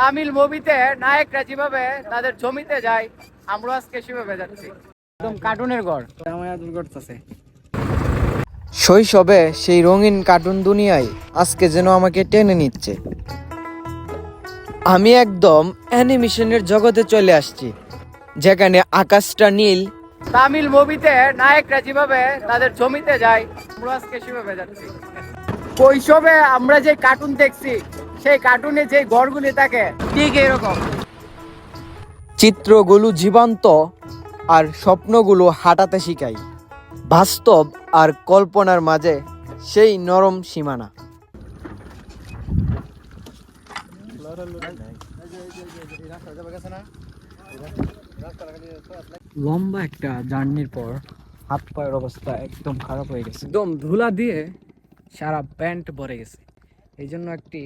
তামিল মুভিতে নায়করা যেভাবে তাদের জমিতে যায় আমরা আজকে সেভাবে যাচ্ছি। একদম কার্টুনের ঘর। আদর করতেছে। শৈশবে সেই রঙিন কার্টুন দুনিয়ায় আজকে যেন আমাকে টেনে নিচ্ছে। আমি একদম অ্যানিমেশনের জগতে চলে আসছি যেখানে আকাশটা নীল। তামিল মুভিতে নায়করা যেভাবে তাদের জমিতে যায় আমরা আজকে সেভাবে যাচ্ছি। কৈশবে আমরা যে কার্টুন দেখছি সেই কার্টুনে যে ঘরগুলি থাকে ঠিক এরকম। চিত্রগুলো জীবন্ত আর স্বপ্নগুলো হাঁটাতে শিখাই। বাস্তব আর কল্পনার মাঝে সেই নরম সীমানা। লম্বা একটা জার্নির পর হাত পায়ের অবস্থা একদম খারাপ হয়ে গেছে। একদম ধুলা দিয়ে সারা প্যান্ট ভরে গেছে। এই জন্য একটি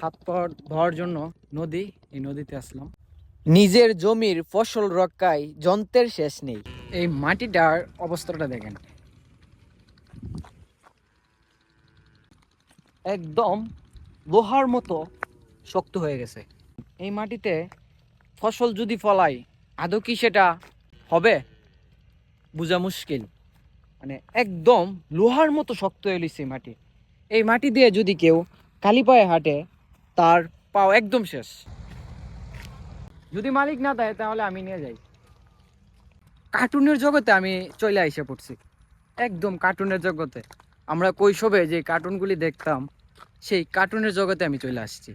হাত পা ধোয়ার জন্য নদী এই নদীতে আসলাম। নিজের জমির ফসল রক্ষায় যন্ত্রের শেষ নেই। এই মাটিটার অবস্থাটা দেখেন। একদম লোহার মতো শক্ত হয়ে গেছে। এই মাটিতে ফসল যদি ফলাই আদৌ কি সেটা হবে? বোঝা মুশকিল। মানে একদম লোহার মতো শক্ত হয়ে লিছে এই মাটি। এই মাটি দিয়ে যদি কেউ কালি পায়ে হাঁটে তার পাও একদম শেষ। যদি মালিক না দেয় তাহলে আমি নিয়ে যাই। কার্টুনের জগতে আমি চলে আইসা পড়ছি। একদম কার্টুনের জগতে। আমরা কৈশোরে যে কার্টুনগুলি দেখতাম সেই কার্টুনের জগতে আমি চলে আসছি।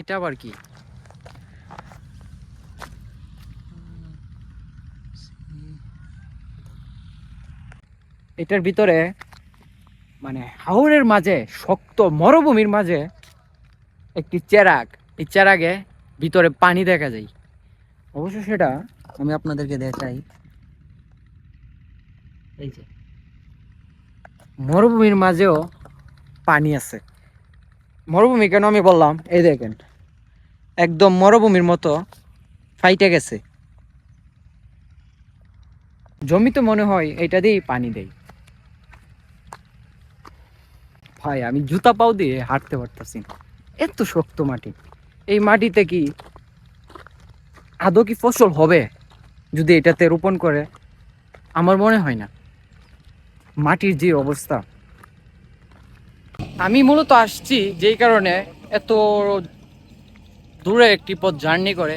এটা আবার কি? এটার ভিতরে মানে হাওরের মাঝে শক্ত মরুভূমির মাঝে একটি চেরাগ। এই চেরাগে ভিতরে পানি দেখা যায়। অবশ্য সেটা আমি আপনাদেরকে দেখাই। এই যে। মরুভূমির মাঝেও পানি আছে। মরুভূমি কেন আমি বললাম? এই দেখেন। একদম মরুভূমির মতো ফাইটে গেছে। জমিতে মনে হয় এটা দিয়েই পানি দেয়। ভাই, আমি জুতা পাও দিয়ে হাঁটতে পারতেছি না। এত শক্ত মাটি। এই মাটিতে কি আদৌ কি ফসল হবে যদি এটাতে রোপণ করে? আমার মনে হয় না। মাটির যে অবস্থা। আমি মূলত আসছি যেই কারণে এত দূরে একটি পথ জার্নি করে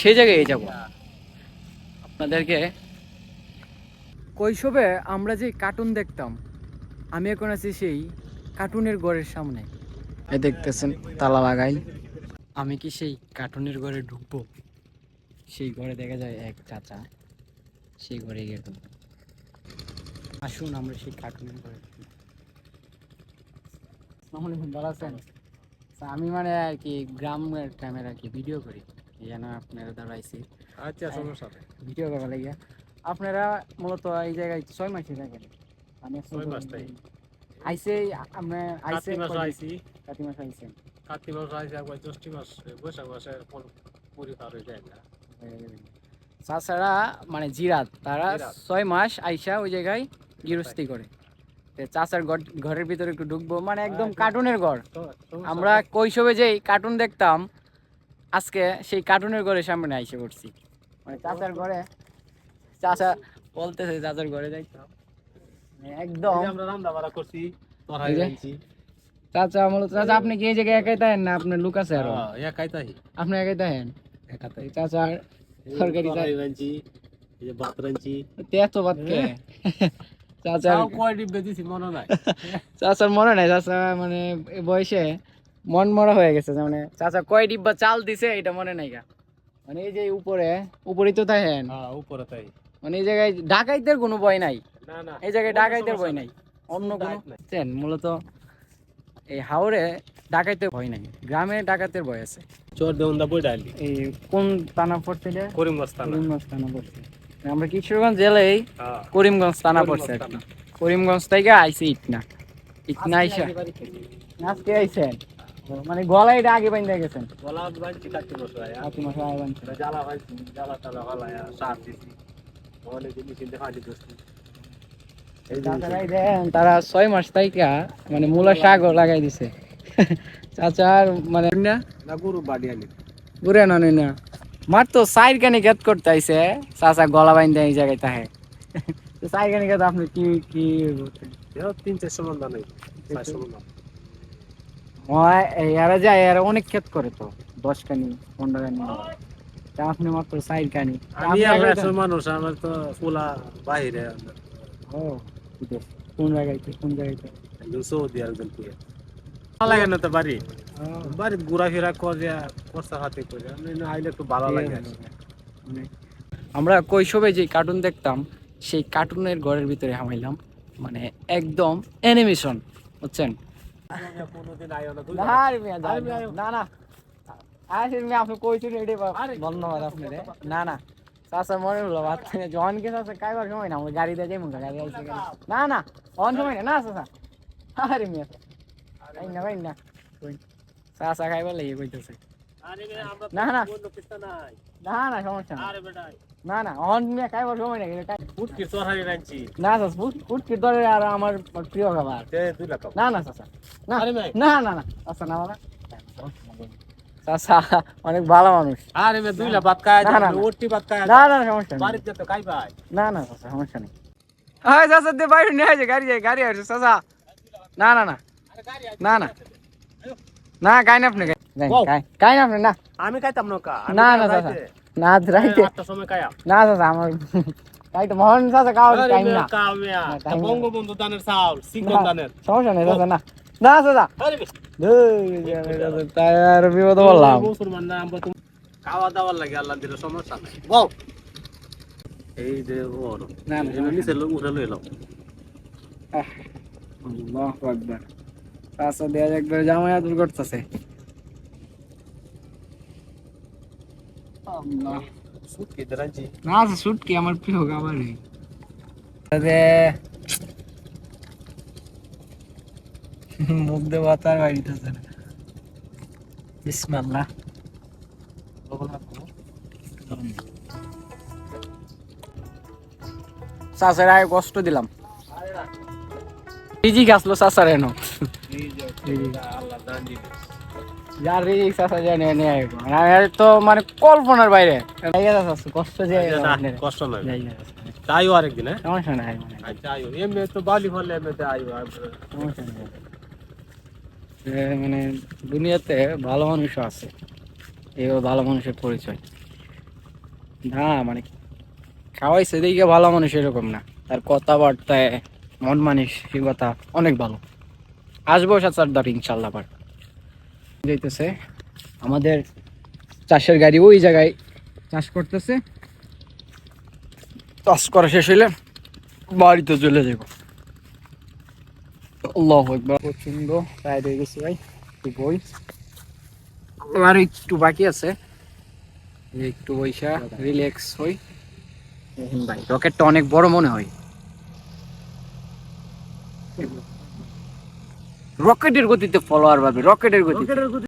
সেই জায়গায় যাব। আপনাদেরকে কৈশবে আমরা যে কার্টুন দেখতাম, আমি এখন আছি সেই কার্টুনের ঘরের সামনে। এই দেখতেছেন তালা লাগাই। আমি কি সেই কার্টুনের ঘরে ঢুকবো? সেই ঘরে দেখা যায় এক চাচা সেই ঘরে গিয়ে আসুন আমরা সেই কার্টুনের ঘরে। ভালো আছেন? আচ্ছা, আমি মানে আর কি গ্রামের টাইমের আর কি ভিডিও করি জন্য আপনারা দাঁড়াইছি। আচ্ছা সমস্যা ভিডিও করা লাগিয়া। আপনারা মূলত এই জায়গায় ছয় মাসে থাকেন? আমি ছয় মাস থাকি। আইসে আমরা আইসে? আইছি। কাতি মাস কার্তিক মাস আইছি একবার জ্যৈষ্ঠ মাস বৈশাখ মাসে ফল পরিবার হয়ে যায় না। তাছাড়া মানে জিরাত তারা ছয় মাস আইসা ওই জায়গায় গৃহস্থী করে। ঘর- ঘরের ভিতরে একটু ঢুকবো মানে একদম। কার্টুনের ঘর। আমরা। কৈশোরে যেই কার্টুন দেখতাম আজকে সেই কার্টুনের ঘরের সামনে আইসে পড়ছি। মানে চাচার ঘরে চাচা বলতেছে চাচার ঘরে যাইতাম। একদম। আমরা রান্না বাড়া করছি তরহাই চাচা মূলত চাচা আপনি কি এই জায়গায় একাই থাকেন না আপনার লোক আছে আরও? হ্যাঁ, একাই তাই আপনি একাই থাকেন? একা তাই এই যে ভাত ভাত কে? চাচার তাও কয় ডিব্বে দিছি মনে নাই। চাচার মনে নাই চাচা মানে বয়সে মন মরা হয়ে গেছে মানে চাচা কয় ডিব্বা চাল দিছে এটা মনে নাই গা। মানে এই যে উপরে উপরেই তো থাকেন। হ্যাঁ উপরে তাই। মানে এই জায়গায় ডাকাইতের কোনো ভয় নাই। না না এই জায়গায় ডাকাইতের ভয় নাই। অন্য কোনো মূলত এই হাওড়ে ডাকাইতে ভয় নাই গ্রামে ডাকাতের ভয় আছে। চোর দেউন দা বই ডালি এই কোন থানা পড়ছে এটা? করিমগঞ্জ থানা। করিমগঞ্জ থানা পড়ছে আমরা কিশোরগঞ্জ জেলায় হ্যাঁ। করিমগঞ্জ থানা পড়ছে আর কি। করিমগঞ্জ থেকে আইসি ইটনা। ইটনা আইসা। আজকে আইসেন ও, মানে গলায় এটা আগে বাইন্দা গেছেন? গলা বাঁধছি কার্তিক মাস হয় কাকি মাসে আগে বানছে। জ্বালা বাঁধছি জ্বালা টালা হলায় সার দিছি। অনেক জিনিস কিনতে হাঁটি তারা ছয় মাস তাইকা মানে মূলা শাকও লাগাই দিছে। চাচার মানে না না গরু বাড়ি আনি। ঘুরে না না। মার তো সাইড কানি গেত করতে আইছে চাচা গলা বাইন দেয় এই জায়গায় তাহে। সাইড কানি গেত আপনি কি কি তিন চারশো মন দাম দাম এরা যায় এরা অনেক ক্ষেত করে তো দশ কানি পনেরো কানি। তা আপনি মাত্র সাইড কানি। আমি মানুষ আমার তো ফুলা বাহিরে ও। কোন জায়গাইতে কোন জায়গাইতে একজন সৌদি আর কুয়ে লাগে না তো বাড়ি? বাড়ি ঘোরাফেরা করে খরচা হাতে করে। আইলে একটু ভালো লাগে। আমরা কৈশবে যে কার্টুন দেখতাম সেই কার্টুনের ঘরের ভিতরে হামাইলাম। মানে একদম অ্যানিমেশন বুঝছেন? না না। আপনি কইছেন ধন্যবাদ আপনারে না না। চাচা মনে হলো বাদ যখন কে চাচা কাইবার সময় না আমরা গাড়ি দিয়ে যাই মুখা গাড়ি আইছে গাড়ি না না অন সময় না না চাচা আরে মিয়া ভাই না ভাই না কই। চাচা খাইবার লাগে কইতেছে আরে বে, আমরা তো না, না। অন্য কিছু নাই। না না সমস্যা না আরে বেটা, না না অন মিয়া খাইবার সময় না কিন্তু খাই- ফুটকির তরকারি রাঁধছি। না চাচা ফুট ফুট কি ধরে আর আমার প্রিয় খাবার দে দুই লাখ টাকা। না না চাচা না আরে ভাই। না না না চাচা না বাবা চাচা অনেক ভালো মানুষ আরে বে, দুই লাখ ভাত খায়, না। ওটি ভাত খায়। না না সমস্যা নেই বাড়িতে তো খাই ভাই। না না চাচা সমস্যা নেই হ্যাঁ চাচা দে বাইরে নিয়ে আসে গাড়ি যায় গাড়ি আসছে চাচা না না না না না না গাই না আপনি গাই বউ। গাই গাই না আপনি না আমি খাইতাম না না, না, চাচা। না রাইতে। না চাচা আমার তাই তো মোহন চাচা খাওয়ার টাইম না। বঙ্গবন্ধু দানের চাউল, চিকন দানের। সমস্যা নেই চাচা না না আরে তাই আর বিপদ বললাম। খাওয়া দাওয়ার লাগে আল্লাহ দিলে সমস্যা নাই। বউ। এই যে ওর না, নিচে লো- উঠে লইল। আল্লাহু আকবার। চাচা দেয়া একবার জামাই আদর করতেছে। সুটকি না শুটকি আমার প্রিয় খাবার মুখ দিয়ে বাতার বাড়িতেছে না বিসমিল্লাহ। কষ্ট দিলাম। রিজিক আসলো চাচার এনো? যার রিজিক নিয়ে। আর আমি তো মানে কল্পনার বাইরে। কষ্ট যে কষ্ট তাইও আরেকদিন হ্যাঁ? সমস্যা নাই আচ্ছা আইও এমনি তো বালি ফলে এমনিতে আইও। সমস্যা নেই। এ মানে দুনিয়াতে ভালো মানুষও আছে। এও ভালো মানুষের পরিচয়। না মানে খাওয়াইছে দিকে ভালো মানুষ এরকম না। তার কথাবার্তায় মন মানসিকতা অনেক ভালো। আসব চাচার দ্বার ইনশাল্লাহ আবার। যাইতেছে, আমাদের চাষের গাড়ি ওই জায়গায় চাষ করতেছে। চাষ করা শেষ হইলে বাড়িতে চলে যাব। আল্লাহ একবার প্রচণ্ড টায়ার্ড হয়ে গেছি ভাই একটু বই। আর একটু বাকি আছে। একটু বৈশা রিল্যাক্স হই। ভাই রকেটটা অনেক বড় মনে হয়। রকেটের গতিতে ফলোয়ার পাবে রকেটের গতিতে।